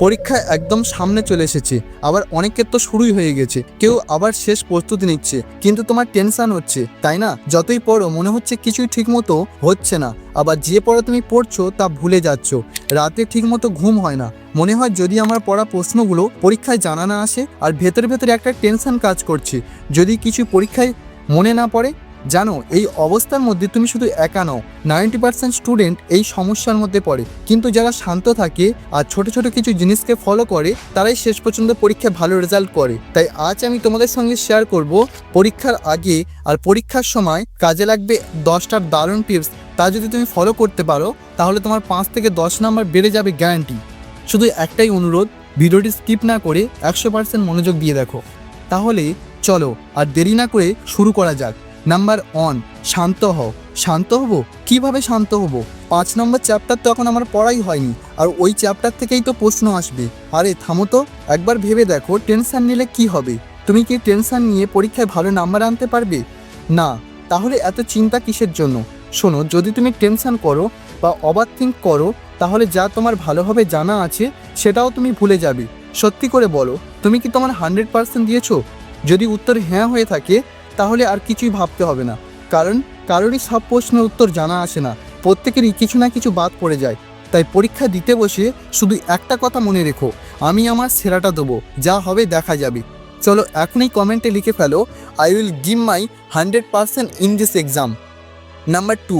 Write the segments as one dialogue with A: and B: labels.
A: পরীক্ষা একদম সামনে চলে এসেছে। আবার অনেকের তো শুরুই হয়ে গেছে। কেউ আবার শেষ প্রস্তুতি নিচ্ছে। কিন্তু তোমার টেনশন হচ্ছে, তাই না? যতই পড়ো, মনে হচ্ছে কিছুই ঠিকমতো হচ্ছে না। আবার যে পড়া তুমি পড়ছো, তা ভুলে যাচ্ছ। রাতে ঠিকমতো ঘুম হয় না। মনে হয় যদি আমার পড়া প্রশ্নগুলো পরীক্ষায় জানা না আসে, আর ভেতরে ভেতরে একটা টেনশন কাজ করছে। যদি কিছু পরীক্ষায় মনে না পড়ে জানো, এই অবস্থার মধ্যে তুমি শুধু একা নও, নাইনটি পার্সেন্ট স্টুডেন্ট এই সমস্যার মধ্যে পড়ে। কিন্তু যারা শান্ত থাকে আর ছোট ছোট কিছু জিনিসকে ফলো করে, তারাই শেষ পর্যন্ত পরীক্ষায় ভালো রেজাল্ট করে। তাই আজ আমি তোমাদের সঙ্গে শেয়ার করব পরীক্ষার আগে আর পরীক্ষার সময় কাজে লাগবে দশটার দারুণ টিপস তা যদি তুমি ফলো করতে পারো, তাহলে তোমার পাঁচ থেকে দশ নাম্বার বেড়ে যাবে গ্যারান্টি শুধু একটাই অনুরোধ, ভিডিওটি স্কিপ না করে একশো পার্সেন্ট মনোযোগ দিয়ে দেখো। তাহলে চলো, আর দেরি না করে শুরু করা যাক। নাম্বার ওয়ান শান্ত হও। শান্ত হব? কীভাবে শান্ত হব? পাঁচ নম্বর চ্যাপ্টার তো এখন আমার পড়াই হয়নি, আর ওই চ্যাপ্টার থেকেই তো প্রশ্ন আসবে। আরে, থামো তো, একবার ভেবে দেখো টেনশন নিলে কি হবে? তুমি কি টেনশন নিয়ে পরীক্ষায় ভালো নাম্বার আনতে পারবে? না, তাহলে এত চিন্তা কিসের জন্য? শোনো, যদি তুমি টেনশান করো বা ওভার থিঙ্ক করো, তাহলে যা তোমার ভালোভাবে জানা আছে, সেটাও তুমি ভুলে যাবে। সত্যি করে বলো, তুমি কি তোমার হান্ড্রেড পার্সেন্ট দিয়েছ? যদি উত্তর হ্যাঁ হয়ে থাকে তাহলে আর কিছুই ভাবতে হবে না। কারণ কারোরই সব প্রশ্নের উত্তর জানা আসে না। প্রত্যেকেরই কিছু না কিছু বাদ পড়ে যায়। তাই পরীক্ষা দিতে বসে শুধু একটা কথা মনে রেখো, আমি আমার সেরাটা দেবো, যা হবে দেখা যাবে। চলো এখনই কমেন্টে লিখে ফেলো I will give my hundred percent in this exam number two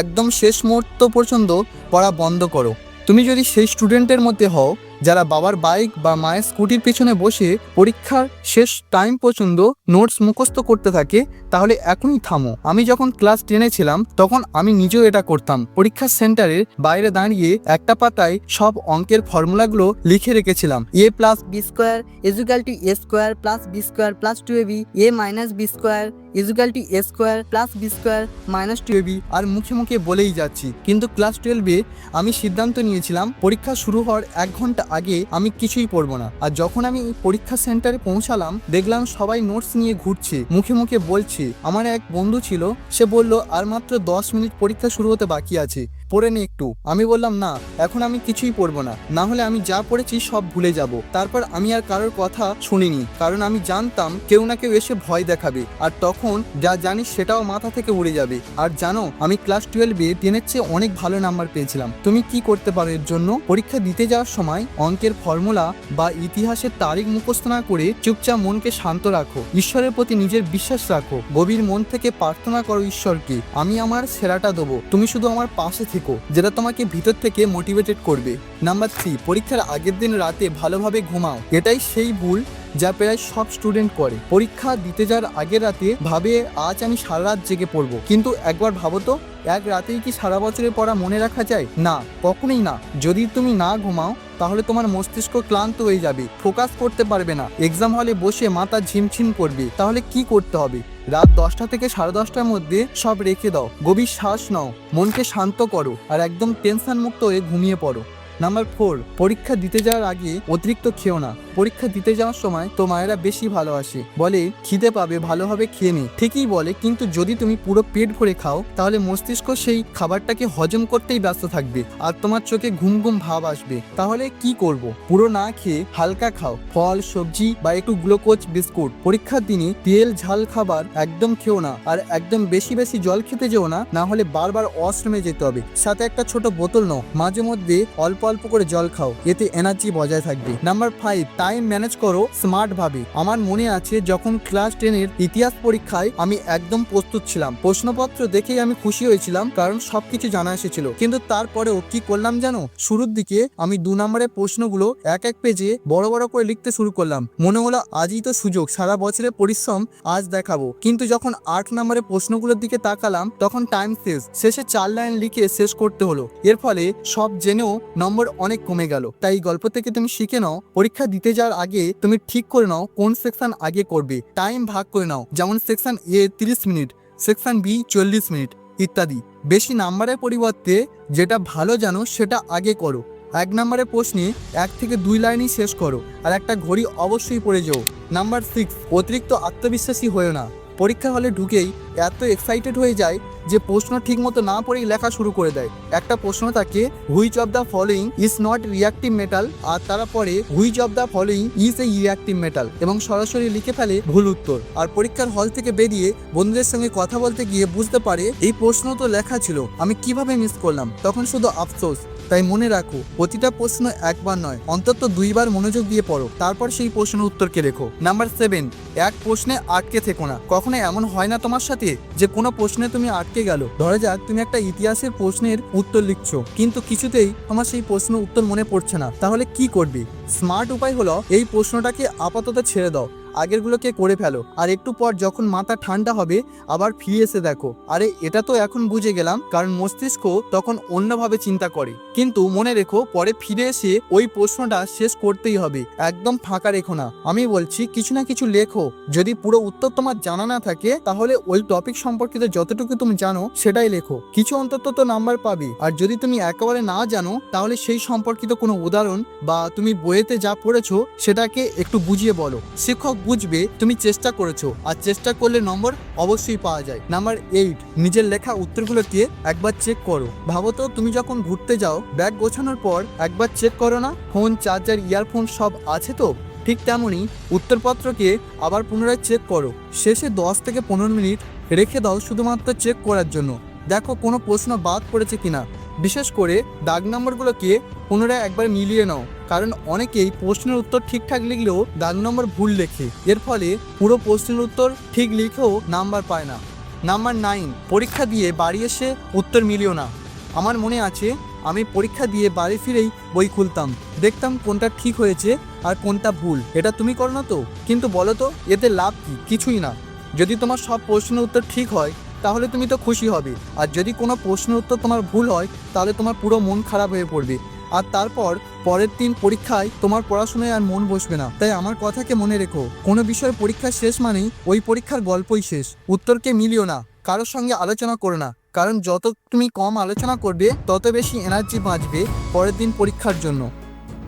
A: একদম শেষ মুহূর্ত পর্যন্ত পড়া বন্ধ করো। তুমি যদি সেই স্টুডেন্টের মধ্যে হও যারা বাবার বাইক বা মায়ের স্কুটির পেছনে বসে পরীক্ষার শেষ টাইম পর্যন্ত নোটস মুখস্থ করতে থাকে, তাহলে এখনই থামো। আমি যখন ক্লাস টেনে ছিলাম, তখন আমি নিজেও এটা করতাম। পরীক্ষার সেন্টারের বাইরে দাঁড়িয়ে একটা পাতায় সব অঙ্কের ফর্মুলাগুলো লিখে রেখেছিলাম। A plus
B: B square is equal to a square, plus b square, plus 2ab a minus b square is equal to A square plus B square minus 2
A: টুয়েলভি আর মুখে মুখে বলেই যাচ্ছি। কিন্তু ক্লাস টুয়েলভে আমি সিদ্ধান্ত নিয়েছিলাম, পরীক্ষা শুরু হওয়ার এক ঘণ্টা আগে আমি কিছুই পড়ব না। আর যখন আমি পরীক্ষা সেন্টারে পৌঁছালাম, দেখলাম সবাই নোটস নিয়ে ঘুরছে। মুখে মুখে বলছে, আমার এক বন্ধু ছিল, সে বলল, আর মাত্র দশ মিনিট পরীক্ষা শুরু হতে বাকি আছে। পড়ে নে একটু। আমি বললাম, না, এখন আমি কিছুই পড়ব না। না হলে আমি যা পড়েছি সব ভুলে যাব। তারপর আমি আর কারোর কথা শুনিনি, কারণ আমি জানতাম কেউ না কেউ এসে ভয় দেখাবে। আর তখন যা জানি সেটাও মাথা থেকে উড়ে যাবে। আর জানো, আমি ক্লাস টুয়েলভে টেনের চেয়ে অনেক ভালো নাম্বার পেয়েছিলাম। তুমি কি করতে পারো এর জন্য? পরীক্ষা দিতে যাওয়ার সময় অঙ্কের ফর্মুলা বা ইতিহাসের তারিখ মুখস্থ না করে চুপচাপ মনকে শান্ত রাখো। ঈশ্বরের প্রতি নিজের বিশ্বাস রাখো। গভীর মন থেকে প্রার্থনা করো ঈশ্বরকে। আমি আমার সেরাটা দেবো। তুমি শুধু আমার পাশে থেকো। যেটা তোমাকে ভিতর থেকে মোটিভেটেড করবে। নাম্বার থ্রি পরীক্ষার আগের দিন রাতে ভালোভাবে ঘুমাও। এটাই সেই ভুল যা প্রায় সব স্টুডেন্ট করে। পরীক্ষা দিতে যাওয়ার আগের রাতে ভাবে, আজ আমি সারা রাত জেগে পড়ব। কিন্তু একবার ভাবো তো, এক রাতেই কি সারা বছরের পড়া মনে রাখা যায়? না, কখনোই না। যদি তুমি না ঘুমাও, তাহলে তোমার মস্তিষ্ক ক্লান্ত হয়ে যাবে, ফোকাস করতে পারবে না। এক্সাম হলে বসে মাথা ঝিমঝিম করবে। তাহলে কি করতে হবে? রাত দশটা থেকে সাড়ে দশটার মধ্যে সব রেখে দাও। গভীর শ্বাস নাও। মনকে শান্ত করো আর একদম টেনশন মুক্ত হয়ে ঘুমিয়ে পড়ো। নাম্বার ফোর, পরীক্ষা দিতে যাওয়ার আগে অতিরিক্ত খেও না। পরীক্ষা দিতে যাওয়ার সময় তো মায়েরা বেশি ভালোবাসে। বলে, খিদে পাবে ভালোভাবে খেয়ে নে। ঠিকই বলে, কিন্তু যদি তুমি পুরো পেট ভরে খাও, তাহলে মস্তিষ্ক সেই খাবারটাকে হজম করতেই ব্যস্ত থাকবে আর তোমার চোখে ঘুম ঘুম ভাব আসবে। তাহলে কি করব? পুরো না খেয়ে হালকা খাও। ফল, সবজি বা একটু গ্লুকোজ বিস্কুট। পরীক্ষার দিনে তেল, ঝাল খাবার একদম খেও না আর একদম বেশি বেশি জল খেতে যেও না না হলে বারবার অশ্রমে যেতে হবে। সাথে একটা ছোট বোতল নাও। মাঝে মধ্যে অল্প অল্প করে জল খাও। এতে এনার্জি বজায় থাকবে। নাম্বার ফাইভ টাইম ম্যানেজ করো স্মার্ট ভাবে। আমার মনে আছে, যখন ক্লাস টেনের ইতিহাস পরীক্ষায় আমি একদম প্রস্তুত ছিলাম। প্রশ্নপত্র দেখেই আমি খুশি হয়েছিলাম, কারণ সবকিছু জানা এসেছিল। কিন্তু তারপরেও কি করলাম জানো? শুরুর দিকে আমি দু নম্বরের প্রশ্নগুলো এক এক পেজে বড় বড় করে লিখতে শুরু করলাম। মনে হলো আজই তো সুযোগ, সারা বছরের পরিশ্রম আজ দেখাবো। কিন্তু যখন আট নম্বরের প্রশ্নগুলোর দিকে তাকালাম, তখন টাইম শেষ। শেষে চার লাইন লিখে শেষ করতে হলো। এর ফলে সব জেনেও নম্বর অনেক কমে গেল। তাই গল্প থেকে তুমি শিখে নাও, পরীক্ষা দিতে যাওয়ার আগে তুমি ঠিক করে নাও কোন সেকশন আগে করবে। টাইম ভাগ করে নাও, যেমন সেকশন এ তিরিশ মিনিট সেকশন বি চল্লিশ মিনিট ইত্যাদি। বেশি নাম্বারের পরিবর্তে যেটা ভালো জানো সেটা আগে করো। এক নম্বরের প্রশ্নে এক থেকে দুই লাইনই শেষ করো, আর একটা ঘড়ি অবশ্যই পড়ে যাও। নাম্বার সিক্স অতিরিক্ত আত্মবিশ্বাসী হয়েও না। পরীক্ষা হলে ঢুকেই এত এক্সাইটেড হয়ে যায় যে প্রশ্ন ঠিকমতো না পড়েই লেখা শুরু করে দেয়। একটা প্রশ্ন থাকে which of the following is not reactive metal আর তারা পরে which of the following is a reactive metal এবং সরাসরি লিখে ফেলে ভুল উত্তর। আর পরীক্ষার হল থেকে বেরিয়ে বন্ধুদের সঙ্গে কথা বলতে গিয়ে বুঝতে পারে, এই প্রশ্ন তো লেখা ছিল, আমি কীভাবে মিস করলাম? তখন শুধু আফসোস। তাই মনে রাখো, প্রতিটা প্রশ্ন একবার নয়, অন্তত দুইবার মনোযোগ দিয়ে পড়ো। তারপর সেই প্রশ্নের উত্তরকে লেখো নাম্বার সেভেন, এক প্রশ্নে আটকে থেকো না। কখনো এমন হয় না তোমার সাথে যে কোনো প্রশ্নে তুমি আটকে গেল। ধরা যাক, তুমি একটা ইতিহাসের প্রশ্নের উত্তর লিখছো, কিন্তু কিছুতেই তোমার সেই প্রশ্ন উত্তর মনে পড়ছে না। তাহলে কি করবি? স্মার্ট উপায় হলো, এই প্রশ্নটাকে আপাতত ছেড়ে দাও। আগেরগুলোকে করে ফেলো। আর একটু পর যখন মাথা ঠান্ডা হবে, আবার ফিরে এসে দেখো। আরে, এটা তো এখন বুঝে গেলাম, কারণ মস্তিষ্ক তখন অন্যভাবে চিন্তা করে। কিন্তু মনে রেখো, পরে ফিরে এসে ওই প্রশ্নটা শেষ করতেই হবে। একদম ফাঁকা রেখো না। আমি বলছি, কিছু না কিছু লেখো। যদি পুরো উত্তর তোমার জানা না থাকে, তাহলে ওই টপিক সম্পর্কিত যতটুকু তুমি জানো, সেটাই লেখো। কিছু অন্তত তো নাম্বার পাবে। আর যদি তুমি একেবারে না জানো, তাহলে সেই সম্পর্কিত কোনো উদাহরণ বা তুমি বইয়েতে যা পড়েছো, সেটাকে একটু বুঝিয়ে বলো। শিক্ষক বুঝবে তুমি চেষ্টা করেছ। আর চেষ্টা করলে নম্বর অবশ্যই পাওয়া যায়। নাম্বার এইট নিজের লেখা উত্তরগুলোকে একবার চেক করো। ভাবো তো, তুমি যখন ঘুরতে যাও ব্যাগ গোছানোর পর একবার চেক করো না? ফোন চার্জার ইয়ারফোন সব আছে তো? ঠিক তেমনই উত্তরপত্রকে আবার পুনরায় চেক করো। শেষে দশ থেকে পনেরো মিনিট রেখে দাও শুধুমাত্র চেক করার জন্য। দেখো, কোনো প্রশ্ন বাদ পড়েছে কিনা? বিশেষ করে দাগ নম্বরগুলোকে পুনরায় একবার মিলিয়ে নাও। কারণ অনেকেই প্রশ্নের উত্তর ঠিকঠাক লিখলেও দাগ নম্বর ভুল লেখে। এর ফলে পুরো প্রশ্নের উত্তর ঠিক লিখেও নাম্বার পায় না। নাম্বার নাইন, পরীক্ষা দিয়ে বাড়ি এসে উত্তর মিলিও না। আমার মনে আছে, আমি পরীক্ষা দিয়ে বাড়ি ফিরেই বই খুলতাম। দেখতাম কোনটা ঠিক হয়েছে আর কোনটা ভুল। এটা তুমি করো না তো? কিন্তু বলো তো, এতে লাভ কি? কিছুই না। যদি তোমার সব প্রশ্নের উত্তর ঠিক হয়, তাহলে তুমি তো খুশি হবে। আর যদি কোনো প্রশ্নের উত্তর তোমার ভুল হয়, তাহলে তোমার পুরো মন খারাপ হয়ে পড়বে। আর তারপর পরের দিন পরীক্ষায় তোমার পড়াশোনায় আর মন বসবে না। তাই আমার কথাকে মনে রেখো। কোনো বিষয়ের পরীক্ষা শেষ মানেই ওই পরীক্ষার গল্পই শেষ। উত্তরকে মিলিও না। কারোর সঙ্গে আলোচনা করো না। কারণ যত তুমি কম আলোচনা করবে, তত বেশি এনার্জি বাঁচবে পরের দিন পরীক্ষার জন্য।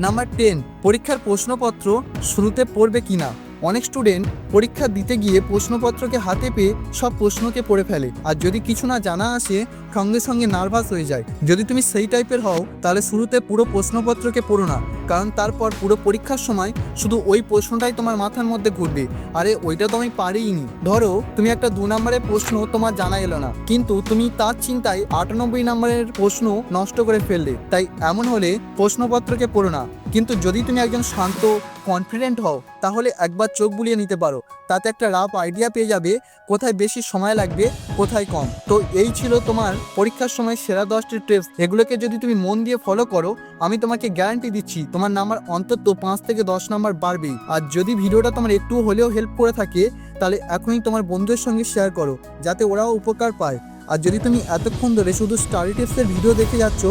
A: নাম্বার টেন পরীক্ষার প্রশ্নপত্র শুরুতে পড়বে কিনা? অনেক স্টুডেন্ট পরীক্ষা দিতে গিয়ে প্রশ্নপত্রকে হাতে পেয়ে সব প্রশ্নকে পড়ে ফেলে। আর যদি কিছু না জানা আসে, সঙ্গে সঙ্গে নার্ভাস হয়ে যায়। যদি তুমি সেই টাইপের হও, তাহলে শুরুতে পুরো প্রশ্নপত্রকে পড়ো না। কারণ তারপর পুরো পরীক্ষার সময় শুধু ওই প্রশ্নটাই তোমার মাথার মধ্যে ঘুরবে। আরে, ওইটা তো আমি পারিনি ধরো, তুমি একটা দু নম্বরের প্রশ্ন তোমার জানা এলো না। কিন্তু তুমি তার চিন্তায় আটানব্বই নম্বরের প্রশ্ন নষ্ট করে ফেললে। তাই এমন হলে প্রশ্নপত্রকে পড়ো না। কিন্তু যদি তুমি একজন শান্ত কনফিডেন্ট হও, তাহলে একবার চোখ বুলিয়ে নিতে পারো। তাতে একটা রাফ আইডিয়া পেয়ে যাবে কোথায় বেশি সময় লাগবে, কোথায় কম। তো এই ছিল তোমার পরীক্ষার সময় সেরা দশটি টিপস এগুলোকে যদি তুমি মন দিয়ে ফলো করো, আমি তোমাকে গ্যারান্টি দিচ্ছি, তোমার নাম্বার অন্তত পাঁচ থেকে দশ নাম্বার বাড়বেই। আর যদি ভিডিওটা তোমার একটু হলেও হেল্প করে থাকে, তাহলে এখনই তোমার বন্ধুদের সঙ্গে শেয়ার করো, যাতে ওরাও উপকার পায়। আর যদি তুমি এতক্ষণ ধরে শুধু স্টাডি টিপসের ভিডিও দেখে যাচ্ছ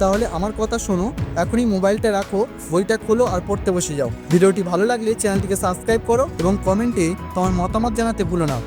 A: তাহলে আমার কথা শোনো, এখনই মোবাইলটা রাখো, বইটা খোলো আর পড়তে বসে যাও। ভিডিওটি ভালো লাগলে চ্যানেলটিকে সাবস্ক্রাইব করো এবং কমেন্টে তোমার মতামত জানাতে ভুলো না।